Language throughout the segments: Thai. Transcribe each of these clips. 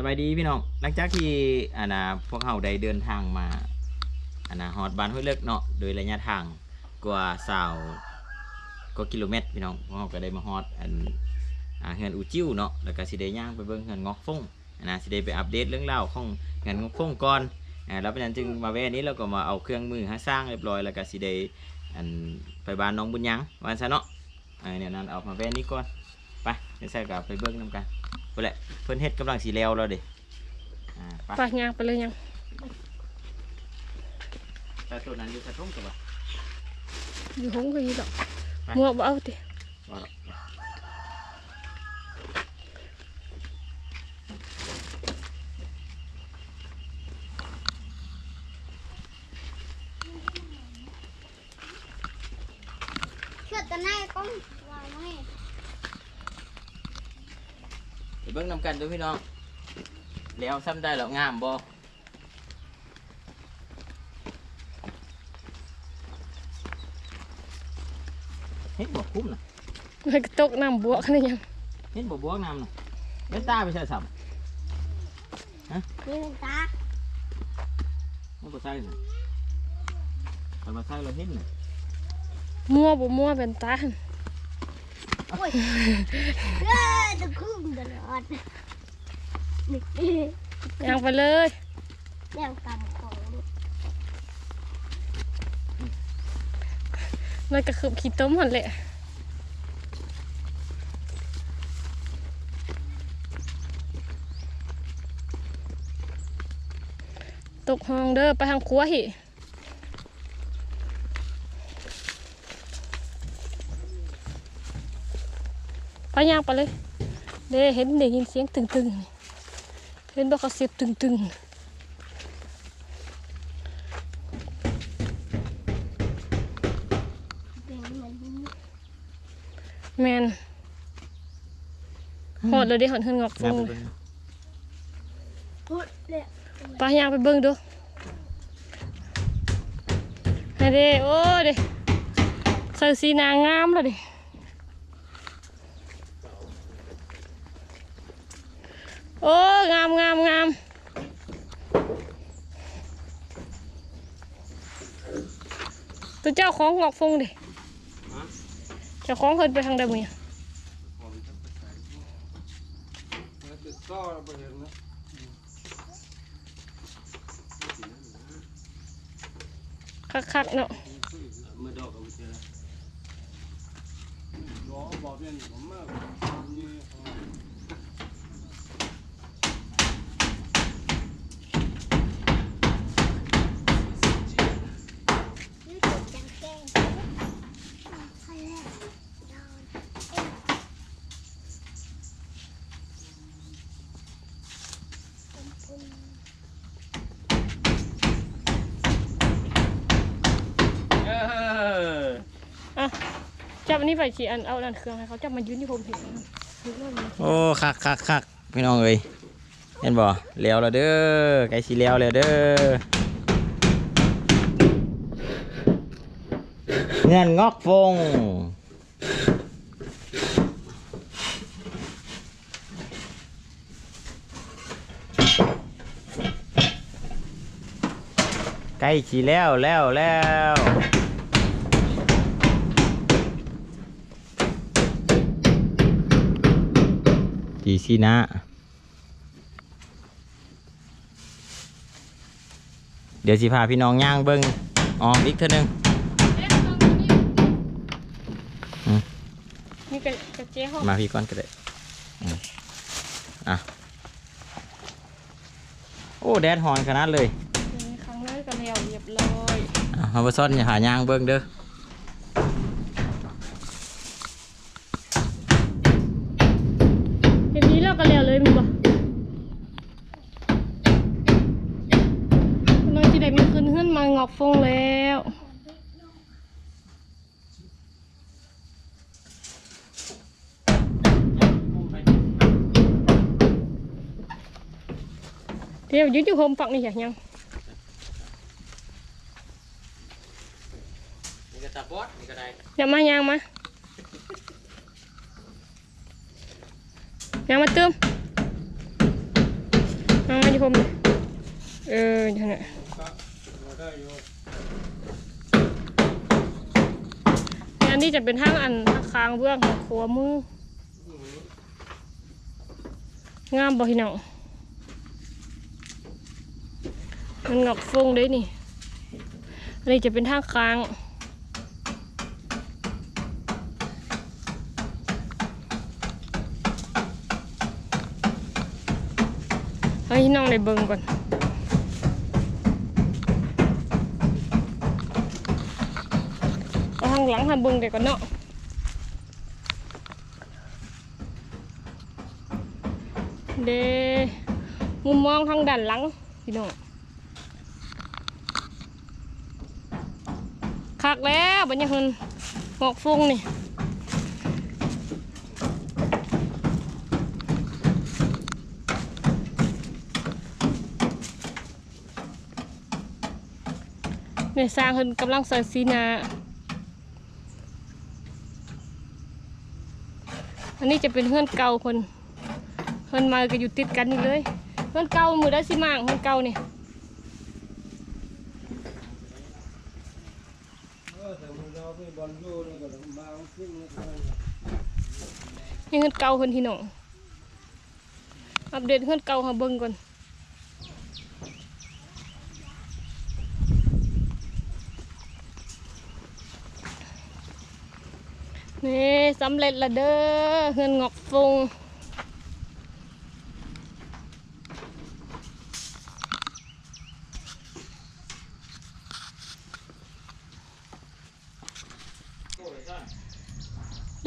สบายดีพี่น้องหลังจากที่อานาพวกเราได้เดินทางมาอานาฮอดบ้านห้วยเลิกเนาะโดยระยะทางกว่าสาวก็กิโลเมตรพี่น้องพวกเราก็ได้มาฮอดอันอ่าเฮือนอูจิ้วเนาะแล้วก็สิได้ย่างไปเบิ่งเฮือนงอกฟงอานาสิได้ไปอัปเดตเรื่องราวของเฮือนงอกฟงก่อนอ่าแล้วเป็นนั้นจึงมาแวนี้เราก็มาเอาเครื่องมือหาสร้างเรียบร้อยแล้วก็สิได้อันไปบ้านน้องบุญยังวันซะเนาะอ่าเนี่ยนั้นเอามาแวนี้ก่อนไปเดี๋ยวใส่กับไปเบิ่งนํกัน เพื่อนแหละเพื่อนเฮ็ดกำลังสีแล้วแล้วเดิอ่าไปปากยางไปเลยยังแต่ตัวนั้นอยู่กระทุ่งกับว่าอยู่ห้องก็อยี่ดอกไปมัวบ่เอาติว่าหรอก เชือดกันได้ก้องวางไว้ ไป เบิ่งนำกันเด้วยพี่น้อง แล้วซ้ำได้แล้วงามบ่เฮ็ดบ่คุ้มน่ะมันก็ตกน้ำบวกนี่ยังเฮ็ดบ่บวกน้ำน่ะเฮ็ดตาไปใส่ซ้นี่เป็นตาำมันบ่ใส่น่ะถ้ามาใส่เราเห็นน่ะมัวบ่มัวเป็นตาหั่นโอ้ยเอ้ยตะคุ่ม ตลอดนี่ยางไปเลยเรื่องกรรมของลูกมันก็คือขี้ต้มหั่นแหละตกห้องเด้อไปทางครัวหิไปย่างไปเลย เด้เห็นได้ยินเสียงตึงๆนี่เห็นบ่เขาเสียบตึงๆเป็นเหมือนแมนหอดเลยเด้หอดเฮือนงอกฟงามงไปเลยเบิ่งพุดเลยไปย่างไปเบิ่งดูให้เด้โอ้เด้ใส่สีนางงามแล้วเด้ โอ้งามงามงามตัวเจ้าของงอกฟงเด้เจ้าของเพิ่นไปทางใดมื้อนี้ คักๆเนาะ มือดอกก็บ่เจอแล้ว นี่ถูกจังแกงใครแรกนอนเอ็มเป็นปุ่ม เออ อะจับอั นี้ไปสิอันเอาอันเครื่องให้เขาจับมายืนที่ผมเห็นนะยืนแล้วมันโอ้คักคักคักพี่น้องเอ้ยเห็นบ่แล้วแล้วเด้อไก่สีแล้วแล้วเด้อเงินงอกฟงใกล้สีแล้วแล้วแล้ว จีซีนะเดี๋ยวสิพาพี่น้องย่างเบิ้งอ๋ออีกเท่านึงอืมนี่กระกระเจ๊ห้องมาพี่ก้อนก็ได้อืมอะโอ้แดดหอนขนาดเลยครั้งแรกก็แล้วเรียบร้อยอะมาบซ่อนอย่าหาย่างเบิ้งเด้อ เดี๋ยวยืนอยู่โฮมปักนี่อย่างยังนี่ก็ตาบอดนี่ก็ได้อย่ามายางมายางมาเติมมนี่เออจังนั้นอันนี้จะเป็นทางอันทางคางเบื้องของขัวมืองามบ่พี่น้อง มันงอกฟงเด้นี่ อันนี้จะเป็นทางคาง ให้น้องได้เบิ่งก่อนเอาทางหลังให้เบิ่งได้ก่อนเนาะเดมุมมองทางด้านหลังพี่น้อง คักแล้วบัดนี้เพิ่นหอกฟงนี่แม่ยสร้างเพิ่นกำลังใส่สีนาอันนี้จะเป็นเฮือนเก่าเพิ่นเพิ่นมาก็อยู่ติดกันนี่เลยเฮือนเก่ามือได้สิมางเฮือนเก่านี่ นี่เฮือนเก่าเงินที่น้องอัปเดตเฮือนเก่าให้เบิ่งก่อนนี่สำเร็จละเด้อเฮือนงอกฟง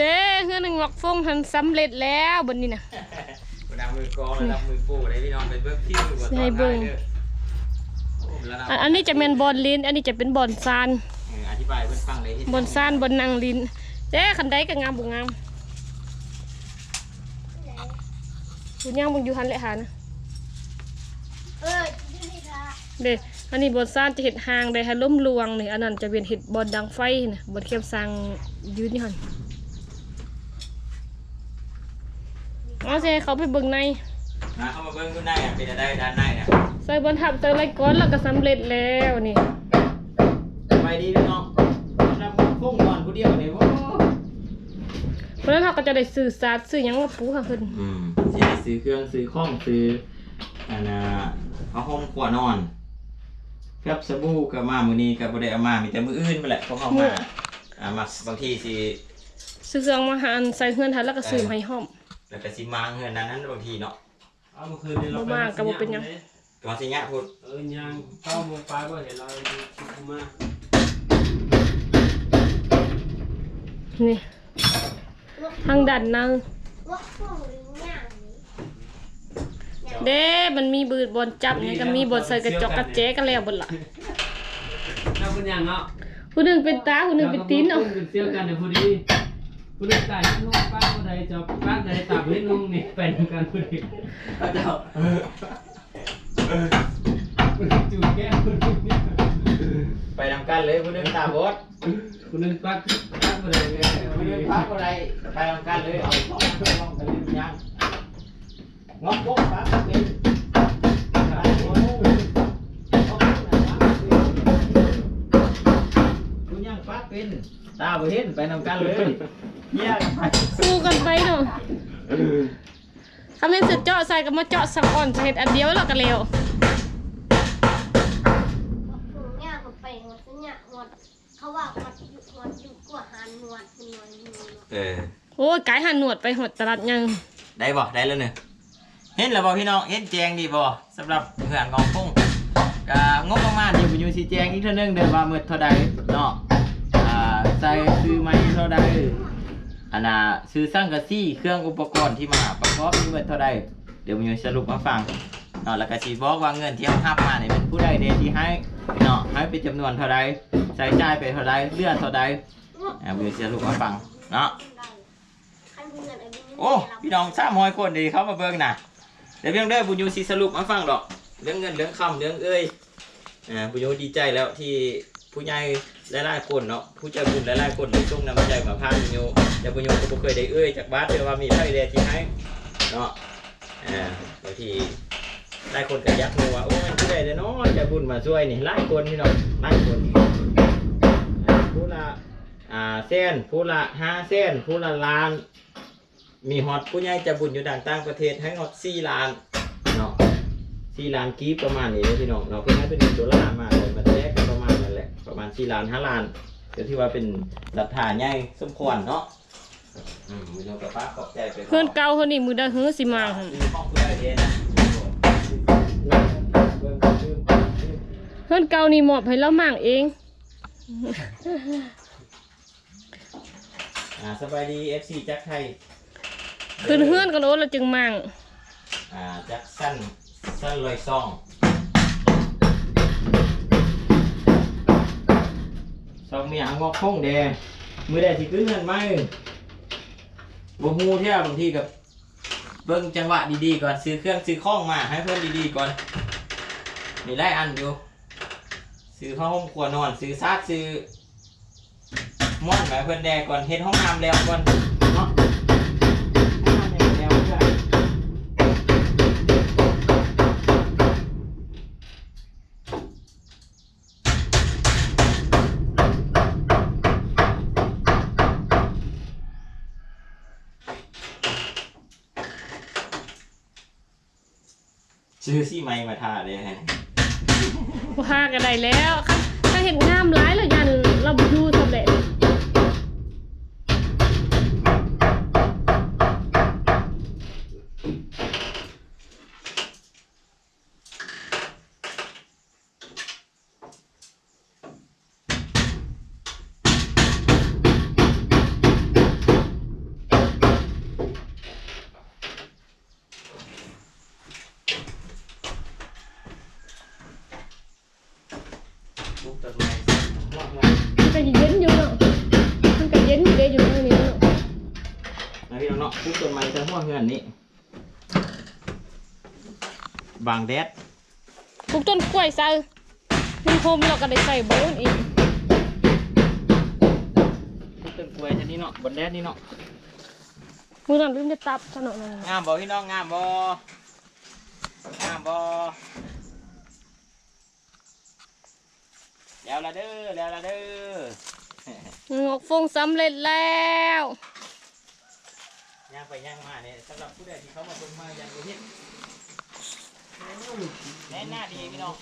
เด้เฮือนงอกฟงทันสำเร็จแล้วบนนี้นะระดับมือกองระดับมือปูได้พี่น้องไปเบิ้งที่ดูว่าตอนให้ได้เบิ่งเด้อโอ้ระดับอันอันนี้จะเป็นบอลลินอันนี้จะเป็นบอลซานเอออธิบายเพื่อนฟังเลยที่บอลซานบอลนางลินเด้คันใดก็งามบุงามบุญย่างบุญอยู่หันแหละหานะเออที่นี่ละเด้อันนี้บอลซานจะเห็ดหางได้ให้ล้มลวงนี่อันนั้นจะเป็นเห็ดบอลดังไฟนะบอลเข้มสร้างยืนนี่หัน เอาสิให้เขาไปเบิ่งในมาเข้ามาเบิ้งขึ้นได้อะเป็นอะไรด้านในเนี่ยใส่บอลทับใส่อะไรก้อนแล้วก็สำเร็จแล้วนี่ไปดีพี่น้องระดับมือพุ่งนอนผู้เดียวเนี่ยโอ้เพราะฉะนั้นเขาก็จะได้สื่อสารสื่อหยังมาปูค่ะเพิ่นอืมสิซื้อเครื่องซื้อข้องซื้ออันน่ะผ้าห่มขวานอนครับสบู่ก็มามื้อนี้ก็บ่ได้เอามามีแต่มื้ออื่นไปแหละเพราะเขามาอ่ามาบางทีสิซื้อเครื่องมาหารใส่เฮือนทันแล้วก็ซื้อไม้ห้อม แล้วก็สิมาเฮือนนั้นนั้นบางทีเนาะเอาเมื่อคืนนี้เราบ่มากก็บ่เป็นหยังก็สิยะพูดเออยังเก้าโมงปลายก็เห็นเราดูคลิปมานี่ทางด้านหนึงว่าพวกลิงย่างนี้เด้ มันมีบืดบอลจับนี่ก็มีบอลใส่กระจอกกระแจกันแล้วเบนละเราเป็นยังเนาะผู้หนึงเป็นตาผู้หนึงเป็นตีนเนาะเป็นเสี่ยวกันเนี่ยพอดี ผู้เล่นตายนุ่งป้าผู้ใดจะป้าใดตากเล่นนุ่งนี่เป็นกันพอดีพระเจ้าจูบแก้มคนนึงเนี่ยไปนำกันเลยผู้หนึงตาบอดคนนึงป้าป้าผู้ใดเนี่ยผู้หนึงพักอะไรไปนำกันเลยเอาสองคนลองกันเล่นยังงอกปุ๊บปั๊บเป็นไปโอ้โหงอกปุ๊บนะปั๊บเป็นผู้ยังปั๊บเป็นตาบ่ เห็นไปนำกันเลยเฮียกันไปสู้กันไปเนาะคำนี้สุดเจาะใส่กับมาเจาะสังอ่อนจะเห็ดอันเดียวแล้วก็แล้วว่าพวกย่างก็ไปหมดสัญญาหมดเขาว่าหมดอยู่หมดอยู่กว่าหานหนวดเป็นหนวดอยู่เนาะเออโอ้ยกายหันหนวดไปหดตลาดยังได้บ่ได้แล้วเนี่ยเห็นแล้วบ่พี่น้องเห็นแจงดีบ่สำหรับเพื่อนของพุ่งก็งบประมาณที่ผมอยู่สิแจงอีกเท่านึงเด้อว่าหมดเท่าใดเนาะอ่าใส่ซื้อไม้เท่าใด อันน่ะซื้อสังกะสีเครื่องอุปกรณ์ที่มาประกอบนี่หมดเท่าใดเดี๋ยวมจะสรุปมาฟังเนาะแล้วก็สิบอกว่าเงินที่เอารับมาเนี่ยเป็นผู้ใดเดที่ให้เนาะให้เป็นจำนวนเท่าใดใช้จ่ายไปเท่าใดเลือดเท่าใดอ่าผมจะสรุปมาฟังเนาะโอ้พี่น้องสามร้อยคนดีเขามาเบิ่งนะเดี๋ยวเพียงเด้อบุญยูสิสรุปมาฟังดอกเรื่องเงินเรื่องคำเรื่องเอ้ยอ่าบุญยูดีใจแล้วที่ผู้ใหญ่ หลายๆคนเนาะผู้ใจบุญหลายๆคนได้ส่งน้ำใจมาพาบุญยูแต่บุญยูก็บ่เคยได้เอ้ยจากบ้านเดียว่ามีไพ่เดียที่ให้เนาะอ่าบางทีหลายคนก็ยากรู้ว่าโอ้ยผู้ใดเด้อเนาะจะบุญมาช่วยนี่หลายคนพี่น้องหลายคนผู้ละอ่าเส้นผู้ละห้าเส้นผู้ละล้าน มีฮอตผู้ใหญ่จะบุญอยู่ต่างต่างประเทศให้ฮอตสี่ล้านเนาะสี่ล้านกีบประมาณนี้เลยพี่น้องเนาะเพื่อให้เป็นเงินดอลลาร์มาเลยมาแลกกันประมาณ แหละ ประมาณสี่ล้านห้าล้านก็ที่ว่าเป็นหลักฐานใหญ่สมควรเนาะอืมมีน้องกับป้าขอบใจไปเพื่อนเก่าคนนี้มือได้หื้อสิมาหั่นห้องเพื่อนเองนะเบิ่งชื่อเพื่อนเก่านี่มอบให้เรามั่งเองอ่าสบายดี FC จักไทยขึ้นเฮือนกันโอ้เราจึงมั่งอ่าจักสั้นสั้นลอยซอง สองมีหางงอกคงแดงมือแดงสิขึ้นเงินไหมบ่ฮู้เที่ยบางทีกับเบิ่งจังหวะดีๆก่อนซื้อเครื่องซื้อข้องมาให้เพื่อนดีๆก่อนมีไรอันอยู่ซื้อผ้าห่มครัวนอนซื้อซาดซื้อม่อนหมเพื่อนแดก่อนเฮ็ดห้องน้ำแล้วก่อน ซื้อซี่ไม้มาทาเลยฮะพากันได้แล้วค่ะถ้าเห็นงามร้ายแล้วยันเราบ่อยู่ บางแดดปลูกต้นกล้วยใส่มันโฮมเราก็ได้ใส่โบนอีกทุกต้นกล้วยชนิดเนาะบนแดดนี่เนาะมือนั้นลืมได้ตับถนนนั่นงามบ่พี่น้องงามบ่งามบ่แล้วละเด้อแล้วละเด้องอกฟงสำเร็จแล้วย่างไปย่างมาเนี่ยสำหรับผู้ใดที่เขามาเบิ่งมาอย่างบ่เห็น แน่หน้าดีพี่น้อง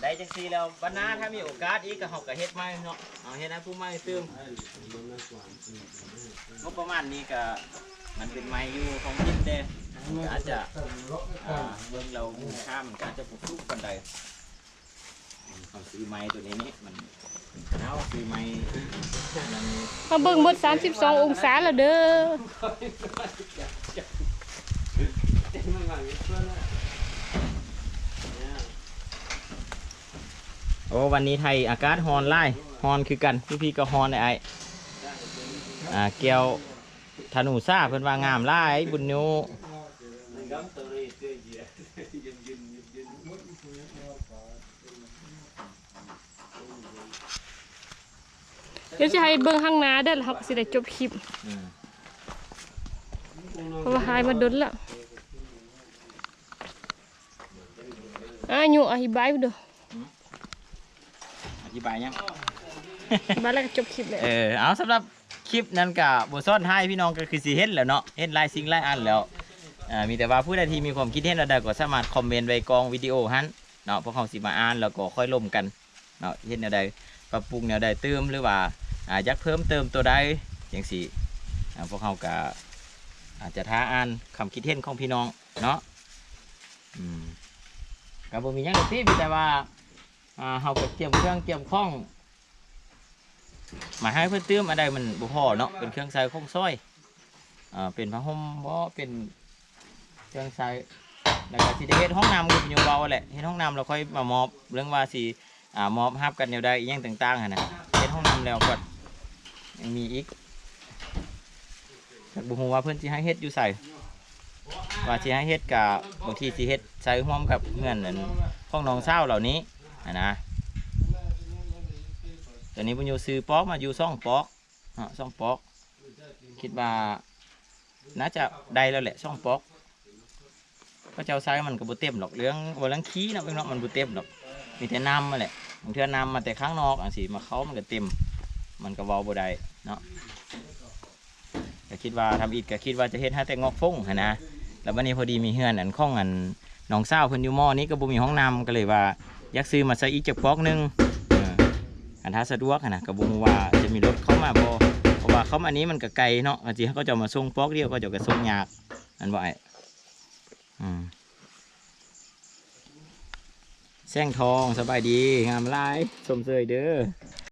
ได้จังซีแล้วบรรณาถ้ามีโอกาสอีกก็เฮาก็เฮ็ดใหม่เนาะเอาเฮ็ดให้ผู้ใหม่ตื่มงบประมาณนี้ก็มันเป็นไม้อยู่ของยินเด้ก็อาจจะเบิ่งเราข้ามก็อาจจะปลูกทุกปันใดเขาซื้อไม้ตัวนี้นี่มัน เอาซื้อไม้นั่นมาเบิ่งหมด32 องศาแล้วเด้อโอ้วันนี้ไทยอากาศฮอนไล่ฮอนคือกันพี่พี่ก็ฮอนไอ้ไอ้อ่าเกี่ยวธนูซ่าเพิ่นว่างามไล่บุญโยเดี๋ยวจะให้เบิ่งข้างหน้าเด้อแล้วเราก็สิได้จบคลิปอืมเพราะว่าหายมาดนแล้วอะอยู่อธิบายเด้ออธิบายยังบายแล้วก็จบคลิปแล้วเออเอาสำหรับคลิปนั้นกับบทซ่อนให้พี่น้องก็คือสีเห็นแหล้วเนาะเห็นหลายสิ่งหลายอันแล้วอ่ามีแต่ว่าผู้ใดที่มีความคิดเห็นอะไรก็สามารถคอมเมนต์ไว้กองวิดีโอหันเนาะพวกเขาสิมาอ่านแล้วก็ค่อยล่มกันเนาะเห็นแนวใดปรับปรุงแนวใดเติมหรือว่า อาอยากเพิ่มเติมตัวใดอย่างสี่พวกเขาก็อาจจะท้าอ่านคำคิดเห็นของพี่น้องเนาะก็บ่มีหยังก็ที่มีแต่ว่าอ่าเฮาก็เตรียมเครื่องเตรียมข้องหมายให้เพื่อนเติมอะไรมันบ่พอเนาะเป็นเครื่องใส่ข้องซอยเป็นผ้าห่มบ่เป็นเครื่องใส่แล้วก็สิได้เฮ็ดห้องน้ำกับอยู่เบาแหละเฮ็ดห้องน้ำเราค่อยมามอบเรื่องว่าสิอ่ามอบฮับกันแนวใดอีหยังต่างๆนะเฮ็ดห้องน้ำแล้วก็ มีอีกจากบ่ฮู้ว่าเพิ่อนสิให้เฮ็ดอยู่ใส่ว่าสิให้เฮ็ดกับบางทีสิเฮ็ดใส่ร่วมกับเงื่อนนั่นของน้องสาเหล่านี้ะนะตอนนี้บุญโยซื้อป๊อกมาอยู่ซ่องป๊อกเนาะซ่องป๊อก คิดว่าน่าจะได้แล้วแหละช่องป๊อกก็เจ้าซ้ายมันก็บ่เต็มหรอกเรื่องบ่เรื่องขี้นะเป็นเนาะมันบ่เต็มหรอกมีแต่น้ำมาแหละบางเทื่อน้ำมาแต่ข้างนอกอันสิมาเขามันก็เต็ม มันก็เว้าบ่ได้เนาะก็คิดว่าทำอีกก็คิดว่าจะเฮ็ดให้แต่งอกฟงหั้นนะแล้ววันนี้พอดีมีเฮือนอันข้องอันน้องสาวเพิ่นอยู่มอนี้ก็บ่มีห้องน้ำก็เลยว่า อยากซื้อมาใส่อีกจักปอกหนึงเอออันถ้าสะดวกหั้นนะก็บ่รู้ว่าจะมีรถเข้ามาบ่เพราะว่าเขามาอันนี้มันก็ไกลเนาะบางทีเขาก็จะมาส่งปอกเดียวก็จะก็ส่งยากอันบ่ไออืมแซงทองสบายดีงามหลายสมเสยเด้อ